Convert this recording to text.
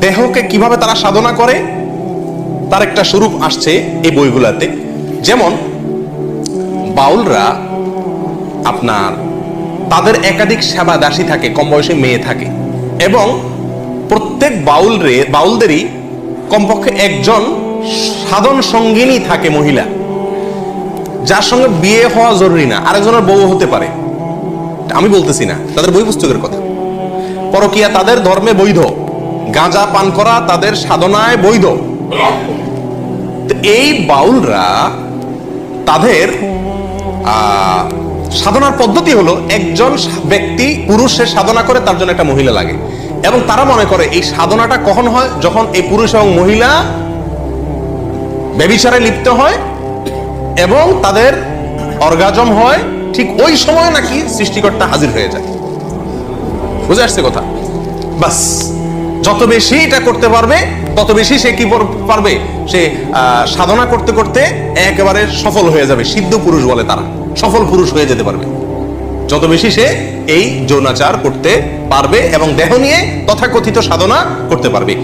দেহকে কীভাবে তারা সাধনা করে, তার একটা স্বরূপ আসছে এই বইগুলাতে। যেমন, বাউলরা আপনার তাদের একাধিক সেবা দাসী থাকে, কম বয়সী মেয়ে থাকে। এবং প্রত্যেক বাউল রে বাউলদেরই কমপক্ষে একজন সাধন সঙ্গিনী থাকে মহিলা। যার সঙ্গে বিয়ে হওয়া জরুরি না, আরেকজনের বউ হতে পারে। আমি বলতেছি না, তাদের বই পুস্তকের কথা। পরকিয়া তাদের ধর্মে বৈধ। গাঁজা পান করা তাদের সাধনায় বৈধ। এই বাউলরা তাদের সাধনার পদ্ধতি হলো একজন ব্যক্তি পুরুষের সাধনা করে তার জন্য একটা মহিলা লাগে। এবং তারা মনে করে এই সাধনাটা কখন হয়? যখন এই পুরুষ এবং মহিলা ব্যবিচারে লিপ্ত হয় এবং তাদের অর্গাজম হয়, ঠিক ওই সময় নাকি সৃষ্টিকর্তা হাজির হয়ে যায়। বুঝে আসছে কথা? বাস। যত বেশি এটা করতে পারবে, তত বেশি সে কি পর- পারবে? সে সাধনা করতে করতে একেবারে সফল হয়ে যাবে, সিদ্ধ পুরুষ বলে তারা। সফল পুরুষ হয়ে যেতে পারবে। যত বেশি সে এই যৌনাচার করতে পারবে এবং দেহ নিয়ে তথাকথিত সাধনা করতে পারবে।